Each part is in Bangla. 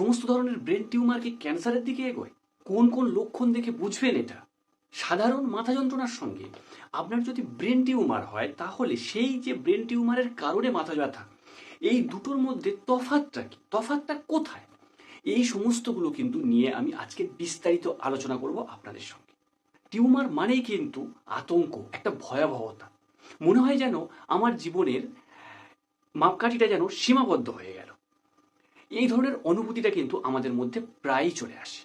সমস্ত ধরনের ব্রেন টিউমার কি ক্যান্সারের দিকে এগোয়। কোন কোন লক্ষণ দেখে বুঝবেন এটা? সাধারণ মাথা যন্ত্রণার সঙ্গে আপনার যদি ব্রেন টিউমার হয়, তাহলে সেই যে ব্রেন টিউমারের কারণে মাথা ব্যথা, এই দুটোর মধ্যে তফাতটা কি? তফাতটা কোথায়? এই সমস্তগুলো কিন্তু নিয়ে আমি আজকে বিস্তারিত আলোচনা করব আপনাদের সঙ্গে। টিউমার মানেই কিন্তু আতঙ্ক, একটা ভয়াবহতা। মনে হয় যেন আমার জীবনের মাপকাঠিটা যেন সীমাবদ্ধ হয়ে গেল। এই ধরনের অনুভূতিটা কিন্তু আমাদের মধ্যে প্রায়ই চলে আসে।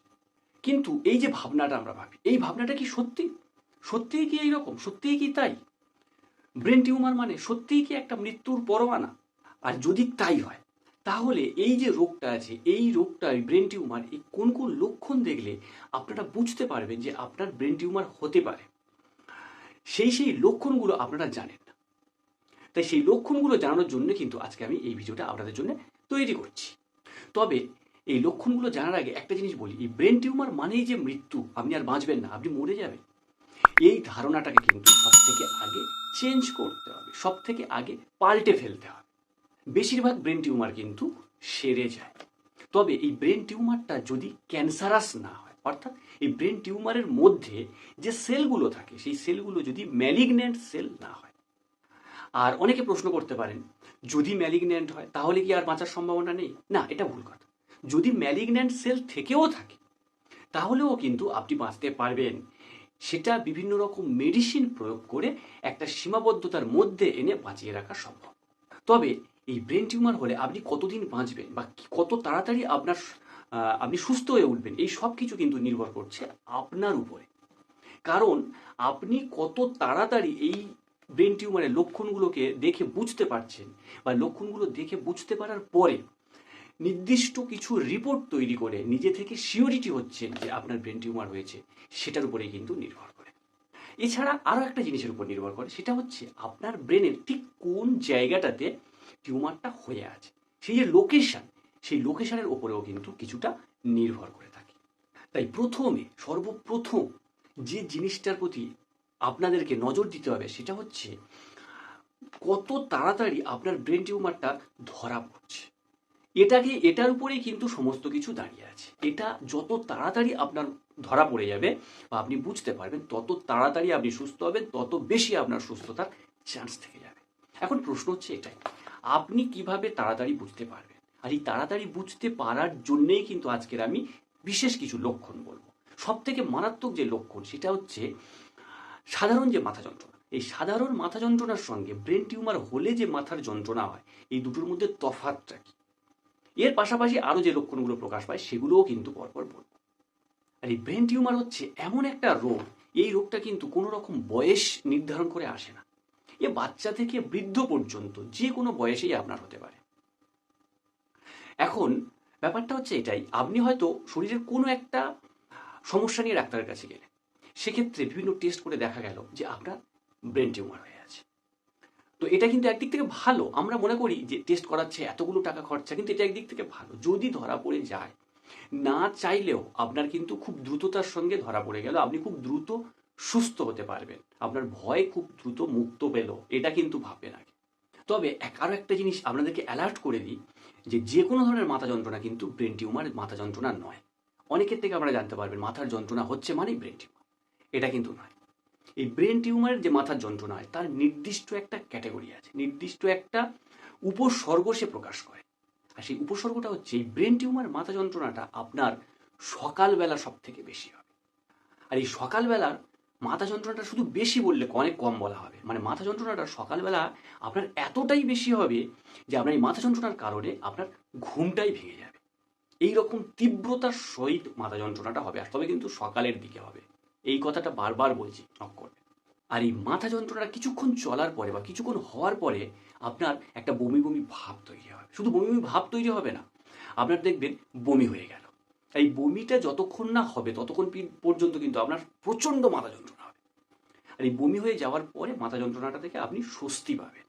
কিন্তু এই যে ভাবনাটা আমরা ভাবি, এই ভাবনাটা কি সত্যি? সত্যিই কি এইরকম? সত্যিই কি তাই? ব্রেন টিউমার মানে সত্যিই কি একটা মৃত্যুর পরোয়ানা? আর যদি তাই হয়, তাহলে এই যে রোগটা আছে, এই রোগটা ব্রেন টিউমার এই কোন কোন লক্ষণ দেখলে আপনারা বুঝতে পারবেন যে আপনার ব্রেন টিউমার হতে পারে। সেই সেই লক্ষণগুলো আপনারা জানেন না। তাই সেই লক্ষণগুলো জানানোর জন্য কিন্তু আজকে আমি এই ভিডিওটা আপনাদের জন্য তৈরি করছি। তবে এই লক্ষণগুলো জানার আগে একটা জিনিস বলি, এই ব্রেন টিউমার মানেই যে মৃত্যু, আপনি আর বাঁচবেন না, আপনি মরে যাবেন। এই ধারণাটাকে কিন্তু সব থেকে আগে চেঞ্জ করতে হবে সব থেকে আগে পাল্টে ফেলতে হবে। বেশিরভাগ ব্রেন টিউমার কিন্তু সেরে যায়। তবে এই ব্রেন টিউমারটা যদি ক্যান্সারাস না হয়, অর্থাৎ এই ব্রেন টিউমারের মধ্যে যে সেলগুলো থাকে, সেই সেলগুলো যদি ম্যালিগন্যান্ট সেল না হয় আর অনেকে প্রশ্ন করতে পারেন, যদি ম্যালিগন্যান্ট হয়, তাহলে কি আর বাঁচার সম্ভাবনা নেই? না, এটা ভুল কথা। যদি ম্যালিগন্যান্ট সেল থেকেও থাকে, তাহলেও কিন্তু আপনি বাঁচতে পারবেন। সেটা বিভিন্ন রকম মেডিসিন প্রয়োগ করে একটা সীমাবদ্ধতার মধ্যে এনে বাঁচিয়ে রাখা সম্ভব। তবে এই ব্রেন টিউমার হলে আপনি কতদিন বাঁচবেন বা কত তাড়াতাড়ি আপনার আপনি সুস্থ হয়ে উঠবেন, এই সব কিছু কিন্তু নির্ভর করছে আপনার উপরে। কারণ আপনি কত তাড়াতাড়ি এই ব্রেন টিউমারের লক্ষণগুলোকে দেখে বুঝতে পারছেন বা লক্ষণগুলো দেখে বুঝতে পারার পরে নির্দিষ্ট কিছু রিপোর্ট তৈরি করে নিজে থেকে সিওরিটি হচ্ছেন যে আপনার ব্রেন টিউমার হয়েছে, সেটার উপরেই কিন্তু নির্ভর করে। এছাড়া আরও একটা জিনিসের উপর নির্ভর করে, সেটা হচ্ছে আপনার ব্রেনের ঠিক কোন জায়গাটাতে টিউমারটা হয়ে আছে। সেই যে লোকেশান সেই লোকেশনের ওপরেও কিন্তু কিছুটা নির্ভর করে থাকে। তাই প্রথমে, সর্বপ্রথম যে জিনিসটার প্রতি আপনাদেরকে নজর দিতে হবে, সেটা হচ্ছে কত তাড়াতাড়ি আপনার ব্রেন টিউমারটা ধরা পড়ছে। এটাকে, এটার উপরেই কিন্তু সমস্ত কিছু দাঁড়িয়ে আছে। এটা যত তাড়াতাড়ি আপনার ধরা পড়ে যাবে বা আপনি বুঝতে পারবেন, তত তাড়াতাড়ি আপনি সুস্থ হবেন, তত বেশি আপনার সুস্থতার চান্স থেকে যাবে। এখন প্রশ্ন হচ্ছে এটাই, আপনি কীভাবে তাড়াতাড়ি বুঝতে পারবেন? আর এই তাড়াতাড়ি বুঝতে পারার জন্যেই কিন্তু আজকের আমি বিশেষ কিছু লক্ষণ বলব। সব থেকে মারাত্মক যে লক্ষণ, সেটা হচ্ছে সাধারণ যে মাথা যন্ত্রণা, এই সাধারণ মাথা যন্ত্রণার সঙ্গে ব্রেন টিউমার হলে যে মাথার যন্ত্রণা হয়, এই দুটোর মধ্যে তফাতটা কি? এর পাশাপাশি আরও যে লক্ষণগুলো প্রকাশ পায়, সেগুলোও কিন্তু পরপর বলব। আর এই ব্রেন টিউমার হচ্ছে এমন একটা রোগ, এই রোগটা কিন্তু কোনো রকম বয়স নির্ধারণ করে আসে না। এ বাচ্চা থেকে বৃদ্ধ পর্যন্ত যে কোনো বয়সেই আপনার হতে পারে। এখন ব্যাপারটা হচ্ছে এটাই, আপনি হয়তো শরীরের কোনো একটা সমস্যা নিয়ে ডাক্তারের কাছে গেলেন সেক্ষেত্রে বিভিন্ন টেস্ট করে দেখা গেল যে আপনার ব্রেন টিউমার হয়ে আছে। তো এটা কিন্তু একদিক থেকে ভালো। আমরা মনে করি যে টেস্ট করাচ্ছে, এতগুলো টাকা খরচা, কিন্তু এটা একদিক থেকে ভালো। যদি ধরা পড়ে যায়, না চাইলেও আপনার কিন্তু খুব দ্রুততার সঙ্গে ধরা পড়ে গেল। আপনি খুব দ্রুত সুস্থ হতে পারবেন। আপনার ভয় খুব দ্রুত মুক্ত পেল। এটা কিন্তু ভাববেন আগে। তবে এক- আরও একটা জিনিস আপনাদেরকে অ্যালার্ট করে দিই যে যে কোনো ধরনের মাথা যন্ত্রণা কিন্তু ব্রেন টিউমার মাথা যন্ত্রণা নয়। অনেকের থেকে আপনারা জানতে পারবেন মাথার যন্ত্রণা হচ্ছে মানেই ব্রেন টিউমার এটা কিন্তু নয়। এই ব্রেন টিউমারের যে মাথার যন্ত্রণা হয় তার নির্দিষ্ট একটা ক্যাটাগরি আছে। নির্দিষ্ট একটা উপসর্গ সে প্রকাশ করে। আর সেই উপসর্গটা হচ্ছে, এই ব্রেন টিউমার মাথা যন্ত্রণাটা আপনার সকালবেলা সব থেকে বেশি হবে। আর এই সকালবেলার মাথা যন্ত্রণাটা শুধু বেশি বললে অনেক কম বলা হবে। মানে মাথা যন্ত্রণাটা সকালবেলা আপনার এতটাই বেশি হবে যে আপনার এই মাথা যন্ত্রণার কারণে আপনার ঘুমটাই ভেঙে যাবে। এই রকম তীব্রতার সহিত মাথা যন্ত্রণাটা হবে, আর তবে কিন্তু সকালের দিকে হবে। এই কথাটা বারবার বলছি নক আর এই মাথা যন্ত্রণা কিছুক্ষণ চলার পরে বা কিছুক্ষণ হওয়ার পরে আপনার একটা বমি বমি ভাব তৈরি হবে। শুধু বমি বমি ভাব তৈরি হবে না, আপনার দেখবেন বমি হয়ে গেল। এই বমিটা যতক্ষণ না হবে, ততক্ষণ পর্যন্ত কিন্তু আপনার প্রচণ্ড মাথা যন্ত্রণা হবে। আর এই বমি হয়ে যাওয়ার পরে মাথা যন্ত্রণাটা থেকে আপনি স্বস্তি পাবেন।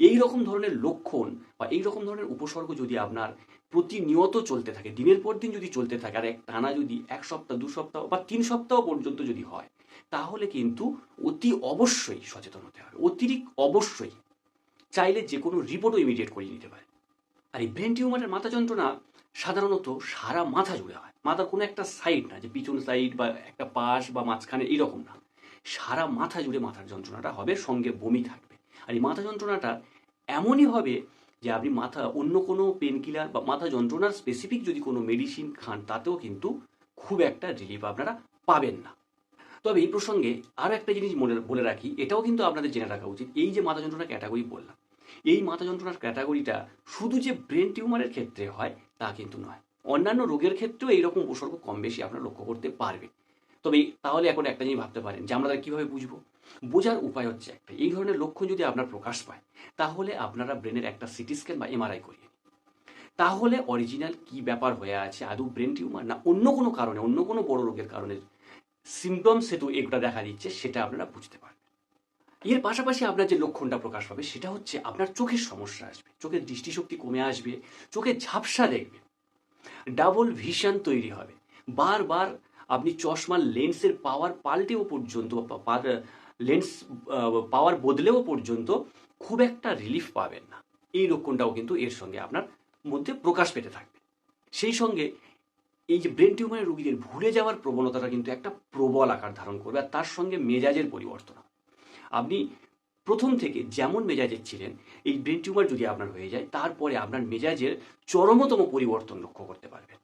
এই রকম ধরনের লক্ষণ বা এই রকম ধরনের উপসর্গ যদি আপনার প্রতিনিয়ত চলতে থাকে। দিনের পর দিন যদি চলতে থাকে, আর এক টানা যদি, এক সপ্তাহ, দু সপ্তাহ বা তিন সপ্তাহ পর্যন্ত যদি হয়, তাহলে কিন্তু অতি অবশ্যই সচেতন হতে হবে। অতিরিক্ত অবশ্যই চাইলে যে কোনো রিপোর্টও ইমিডিয়েট করিয়ে নিতে পারে। আর এই ব্রেন টিউমারের মাথা যন্ত্রণা সাধারণত সারা মাথা জুড়ে হয়। মাথার কোনো একটা সাইড না, যে পিছন সাইড বা একটা পাশ বা মাঝখানে এরকম না। সারা মাথা জুড়ে মাথার যন্ত্রণাটা হবে, সঙ্গে বমি থাকবে। আর এই মাথা যন্ত্রণাটা এমনই হবে যে আপনি মাথা, অন্য কোনো পেন কিলার বা মাথা যন্ত্রণার স্পেসিফিক যদি কোনো মেডিসিন খান, তাতেও কিন্তু খুব একটা রিলিফ আপনারা পাবেন না। তবে এই প্রসঙ্গে আরও একটা জিনিস মনে, বলে রাখি, এটাও কিন্তু আপনাদের জেনে রাখা উচিত। এই যে মাথা যন্ত্রণার ক্যাটাগরি বললাম, এই মাথা যন্ত্রণার ক্যাটাগরিটা শুধু যে ব্রেন টিউমারের ক্ষেত্রে হয়, তা কিন্তু নয়। অন্যান্য রোগের ক্ষেত্রেও এইরকম উপসর্গ কম বেশি আপনারা লক্ষ্য করতে পারবেন। তবে তাহলে এখন একটা জিনিস ভাবতে পারেন যে আমরা তাহলে কীভাবে বুঝব? বোঝার উপায় হচ্ছে একটা। এই ধরনের লক্ষণ যদি আপনার প্রকাশ পায়, তাহলে আপনারা ব্রেনের একটা সিটি স্ক্যান বা এমআরআই করিয়ে। তাহলে অরিজিনাল কি ব্যাপার হয়ে আছে, আদৌ ব্রেন টিউমার না অন্য কোনো কারণে, অন্য কোনো বড় রোগের কারণে সিমটমস সেতু এগুলো দেখা দিচ্ছে সেটা আপনারা বুঝতে পারবেন। এর পাশাপাশি আপনার যে লক্ষণটা প্রকাশ পাবে সেটা হচ্ছে আপনার চোখের সমস্যা আসবে, চোখের দৃষ্টিশক্তি কমে আসবে চোখে ঝাপসা দেখবে ডাবল ভিশন তৈরি হবে। বারবার আপনি চশমার লেন্সের পাওয়ার পাল্টেও পর্যন্ত লেন্স পাওয়ার বদলেও পর্যন্ত খুব একটা রিলিফ পাবেন না। এই লক্ষণটাও কিন্তু এর সঙ্গে আপনার মধ্যে প্রকাশ পেতে থাকবে। সেই সঙ্গে এই যে ব্রেন টিউমারের রুগীদের ভুলে যাওয়ার প্রবণতাটা কিন্তু একটা প্রবল আকার ধারণ করবে আর তার সঙ্গে মেজাজের পরিবর্তন। আপনি প্রথম থেকে যেমন মেজাজের ছিলেন, এই ব্রেন টিউমার যদি আপনার হয়ে যায়, তারপরে আপনার মেজাজের চরমতম পরিবর্তন লক্ষ্য করতে পারবেন।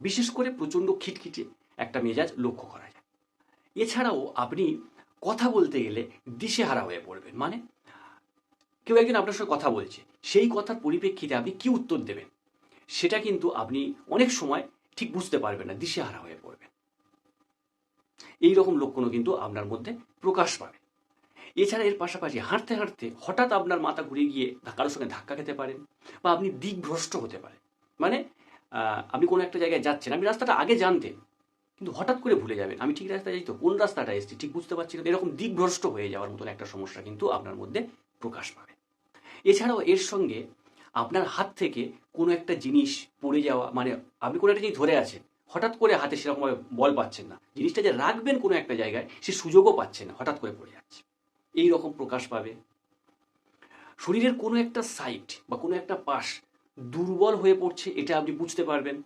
বিশেষ করে প্রচণ্ড খিটখিটে একটা মেজাজ লক্ষ্য করা যায়। এছাড়াও আপনি কথা বলতে গেলে দিশেহারা হয়ে পড়বেন। মানে কেউ একজন আপনার সঙ্গে কথা বলছে, সেই কথার পরিপ্রেক্ষিতে আপনি কি উত্তর দেবেন? সেটা কিন্তু আপনি অনেক সময় ঠিক বুঝতে পারবেন না, দিশেহারা হয়ে পড়বেন। এই রকম লক্ষণও কিন্তু আপনার মধ্যে প্রকাশ পাবে। এছাড়া এর পাশাপাশি হাঁটতে হাঁটতে হঠাৎ আপনার মাথা ঘুরে গিয়ে কারোর সঙ্গে ধাক্কা খেতে পারেন বা আপনি দিকভ্রষ্ট হতে পারেন। মানে আপনি কোনো একটা জায়গায় যাচ্ছেন, আপনি রাস্তাটা আগে জানতেন কিন্তু হঠাৎ করে ভুলে যাবেন। আমি ঠিক রাস্তায় যাই তো? কোন রাস্তাটা এসেছি? ঠিক বুঝতে পারছি না। এরকম দিকভ্রষ্ট হয়ে যাওয়ার মতন একটা সমস্যা কিন্তু আপনার মধ্যে প্রকাশ পাবে। এছাড়াও এর সঙ্গে আপনার হাত থেকে কোনো একটা জিনিস পড়ে যাওয়া মানে আপনি কোনো একটা জিনিস ধরে আছেন, হঠাৎ করে হাতে সেরকমভাবে বল পাচ্ছেন না। জিনিসটা যে রাখবেন কোনো একটা জায়গায়, সে সুযোগও পাচ্ছে না, হঠাৎ করে পড়ে যাচ্ছে। এই রকম প্রকাশ পাবে। শরীরের কোনো একটা সাইট বা কোনো একটা পাশ দুর্বল হয়ে পড়ছে, এটা আপনি বুঝতে পারবেন।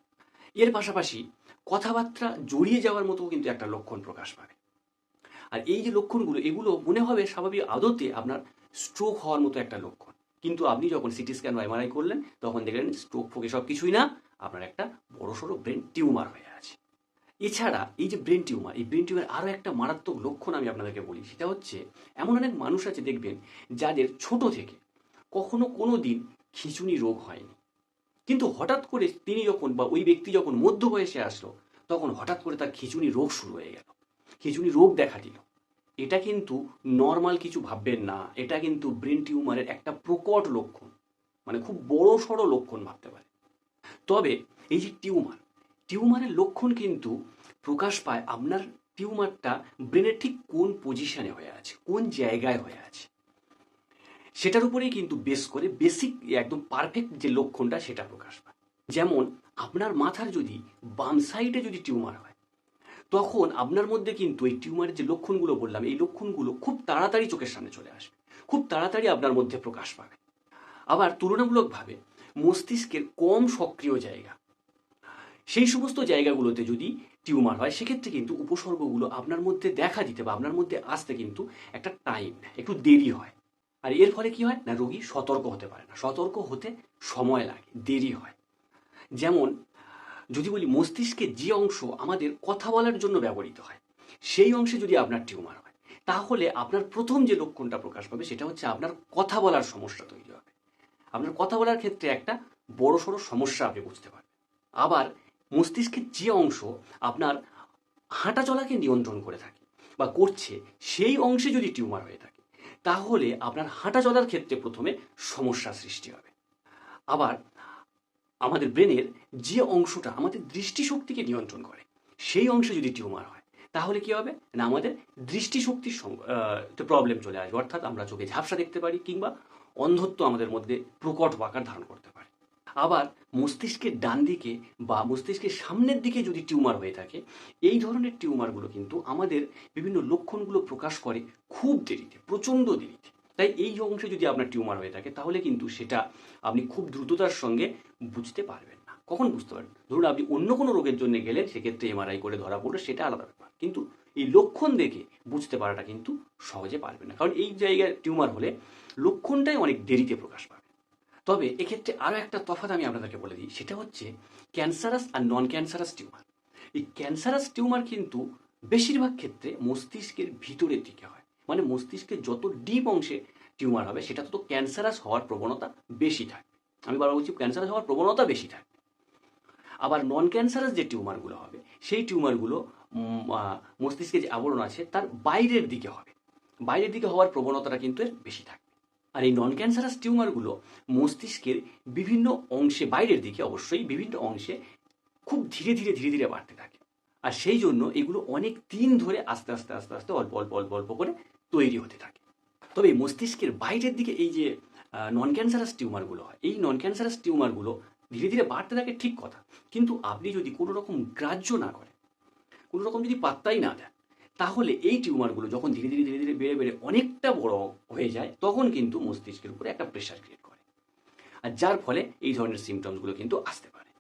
এর পাশাপাশি কথাবার্তা জড়িয়ে যাওয়ার মতো কিন্তু একটা লক্ষণ প্রকাশ পাবে আর এই যে লক্ষণগুলো, এগুলো মনে হবে স্বাভাবিক আদতে আপনার স্ট্রোক হওয়ার মতো একটা লক্ষণ। কিন্তু আপনি যখন সিটি স্ক্যান বা এমআরআই করলেন, তখন দেখলেন স্ট্রোক ফোকে সব কিছুই না, আপনার একটা বড়সড় ব্রেন টিউমার হয়ে আছে। এছাড়া এই যে ব্রেন টিউমার এই ব্রেন টিউমার আরও একটা মারাত্মক লক্ষণ আমি আপনাদেরকে বলি, সেটা হচ্ছে এমন অনেক মানুষ আছে দেখবেন, যাদের ছোট থেকে কখনো কোনো দিন খিঁচুনি রোগ হয়নি। কিন্তু হঠাৎ করে তিনি যখন বা ওই ব্যক্তি যখন মধ্য বয়সে আসলো, তখন হঠাৎ করে তার খিঁচুনি রোগ শুরু হয়ে গেল। খিঁচুনি রোগ দেখা দিল। এটা কিন্তু নর্মাল কিছু ভাববেন না। এটা কিন্তু ব্রেন টিউমারের একটা প্রকট লক্ষণ। মানে খুব বড় সড়ো লক্ষণ ভাবতে পারে। তবে এই যে টিউমার, টিউমারের লক্ষণ কিন্তু প্রকাশ পায় আপনার টিউমারটা ব্রেনের ঠিক কোন পজিশনে হয়ে আছে, কোন জায়গায় হয়ে আছে। সেটার উপরেই কিন্তু বেস করে বেসিক একদম পারফেক্ট যে লক্ষণটা সেটা প্রকাশ পায়। যেমন, আপনার মাথার যদি বাম সাইডে যদি টিউমার হয়, তখন আপনার মধ্যে কিন্তু এই টিউমারের যে লক্ষণগুলো বললাম, এই লক্ষণগুলো খুব তাড়াতাড়ি চোখের সামনে চলে আসবে। খুব তাড়াতাড়ি আপনার মধ্যে প্রকাশ পাবে। আবার তুলনামূলকভাবে মস্তিষ্কের কম সক্রিয় জায়গা, সেই সমস্ত জায়গাগুলোতে যদি টিউমার হয়, সেক্ষেত্রে কিন্তু উপসর্গগুলো আপনার মধ্যে দেখা দিতে বা আপনার মধ্যে আসতে কিন্তু একটা টাইম একটু দেরি হয়। আর এর ফলে কি হয়? না, রোগী সতর্ক হতে পারে না। সতর্ক হতে সময় লাগে, দেরি হয়। যেমন, যদি বলি মস্তিষ্কের যে অংশ আমাদের কথা বলার জন্য ব্যবহৃত হয়, সেই অংশে যদি আপনার টিউমার হয়, তাহলে আপনার প্রথম যে লক্ষণটা প্রকাশ পাবে সেটা হচ্ছে আপনার কথা বলার সমস্যা তৈরি হবে। আপনার কথা বলার ক্ষেত্রে একটা বড়সড় সমস্যা আপনি বুঝতে পারবেন। আবার মস্তিষ্কের যে অংশ আপনার হাঁটা চলাকে নিয়ন্ত্রণ করে থাকে বা করছে, সেই অংশে যদি টিউমার হয়ে থাকে তাহলে আপনার হাঁটা চলার ক্ষেত্রে প্রথমে সমস্যা সৃষ্টি হবে। আবার আমাদের ব্রেনের যে অংশটা আমাদের দৃষ্টিশক্তিকে নিয়ন্ত্রণ করে, সেই অংশে যদি টিউমার হয়, তাহলে কি হবে? না, আমাদের দৃষ্টিশক্তির প্রবলেম চলে আসবে। অর্থাৎ আমরা চোখে ঝাপসা দেখতে পারি কিংবা অন্ধত্ব আমাদের মধ্যে প্রকট আকার ধারণ করতে পারে। আবার মস্তিষ্কের ডান দিকে বা মস্তিষ্কের সামনের দিকে যদি টিউমার হয়ে থাকে, এই ধরনের টিউমারগুলো কিন্তু আমাদের বিভিন্ন লক্ষণগুলো প্রকাশ করে খুব দেরিতে, প্রচণ্ড দেরিতে। তাই এই অংশে যদি আপনার টিউমার হয়ে থাকে, তাহলে কিন্তু সেটা আপনি খুব দ্রুততার সঙ্গে বুঝতে পারবেন না। কখন বুঝতে পারবেন? ধরুন আপনি অন্য কোনো রোগের জন্য গেলেন, সেক্ষেত্রে এমআরআই করে ধরা পড়লে, সেটা আলাদা ব্যাপার। কিন্তু এই লক্ষণ দেখে বুঝতে পারাটা কিন্তু সহজে পারবে না। কারণ এই জায়গায় টিউমার হলে লক্ষণটাই অনেক দেরিতে প্রকাশ পাবে তবে এক্ষেত্রে আরও একটা তফাৎ আমি আপনাদেরকে বলে দিই। সেটা হচ্ছে ক্যান্সারাস আর নন ক্যান্সারাস টিউমার। এই ক্যান্সারাস টিউমার কিন্তু বেশিরভাগ ক্ষেত্রে মস্তিষ্কের ভিতরের দিকে হয়। মানে মস্তিষ্কের যত ডিপ অংশে টিউমার হবে সেটা তত ক্যান্সারাস হওয়ার প্রবণতা বেশি থাকবে। আমি বারবার বলছি, ক্যান্সারাস হওয়ার প্রবণতা বেশি থাকবে। আবার নন ক্যান্সারাস যে টিউমারগুলো হবে, সেই টিউমারগুলো মস্তিষ্কে যে আবরণ আছে, তার বাইরের দিকে হবে। বাইরের দিকে হওয়ার প্রবণতাটা কিন্তু এর বেশি থাকবে আর এই নন ক্যান্সারাস টিউমারগুলো মস্তিষ্কের বিভিন্ন অংশে, বাইরের দিকে অবশ্যই বিভিন্ন অংশে খুব ধীরে ধীরে ধীরে ধীরে বাড়তে থাকে। আর সেই জন্য এগুলো অনেক দিন ধরে আস্তে আস্তে আস্তে আস্তে অল্প অল্প অল্প অল্প করে তৈরি হতে থাকে। তবে মস্তিষ্কের বাইরের দিকে এই যে নন ক্যান্সারাস টিউমারগুলো হয়, এই নন ক্যান্সারাস টিউমারগুলো ধীরে ধীরে বাড়তে থাকে ঠিক কথা। কিন্তু আপনি যদি কোনো রকম গ্রাহ্য না করেন, কোনো রকম যদি পাত্তাই না দেন তাহলে এই টিউমারগুলো যখন ধীরে ধীরে ধীরে ধীরে বেড়ে বেড়ে অনেকটা বড় হয়ে যায়, তখন কিন্তু মস্তিষ্কের উপরে একটা প্রেশার ক্রিয়েট করে। আর যার ফলে এই ধরনের সিমটমসগুলো কিন্তু আসতে পারে।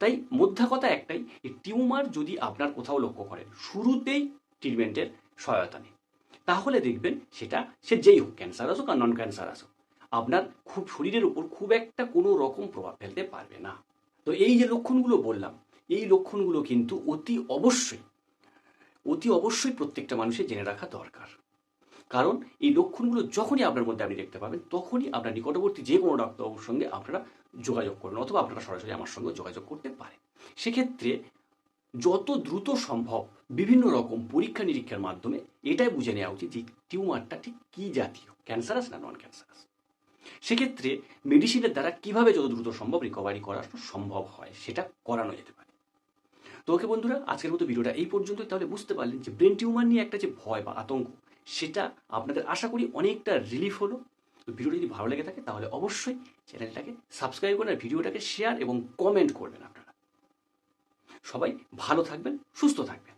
তাই মোদ্দা কথা একটাই টিউমার যদি আপনার কোথাও লক্ষ্য করেন, শুরুতেই ট্রিটমেন্টের সহায়তা নেই তাহলে দেখবেন সেটা, সে যেই হোক ক্যান্সার আসুক আর নন ক্যান্সার আসুক, আপনার খুব শরীরের উপর খুব একটা কোনো রকম প্রভাব ফেলতে পারবে না। তো এই যে লক্ষণগুলো বললাম, এই লক্ষণগুলো কিন্তু অতি অবশ্যই অতি অবশ্যই প্রত্যেকটা মানুষের জেনে রাখা দরকার। কারণ এই লক্ষণগুলো যখনই আপনার মধ্যে আপনি দেখতে পাবেন, তখনই আপনার নিকটবর্তী যে কোনো ডাক্তারবাবুর সঙ্গে আপনারা যোগাযোগ করবেন অথবা আপনারা সরাসরি আমার সঙ্গে যোগাযোগ করতে পারেন। সেক্ষেত্রে যত দ্রুত সম্ভব বিভিন্ন রকম পরীক্ষা নিরীক্ষার মাধ্যমে এটাই বুঝে নেওয়া উচিত যে টিউমারটা ঠিক কী জাতীয়, ক্যান্সারাস না নন ক্যান্সারাস সেক্ষেত্রে মেডিসিনের দ্বারা কীভাবে যত দ্রুত সম্ভব রিকভারি করা সম্ভব হয়, সেটা করানো যেতে পারে। তো ওকে বন্ধুরা, আজকের মতো ভিডিওটা এই পর্যন্ত তাহলে বুঝতে পারলেন যে ব্রেন টিউমার নিয়ে একটা যে ভয় বা আতঙ্ক, সেটা আপনাদের আশা করি অনেকটা রিলিফ হলো। তো ভিডিওটি যদি ভালো লেগে থাকে, তাহলে অবশ্যই চ্যানেলটাকে সাবস্ক্রাইব করবেন আর ভিডিওটাকে শেয়ার এবং কমেন্ট করবেন আপনারা। সবাই ভালো থাকবেন, সুস্থ থাকবেন।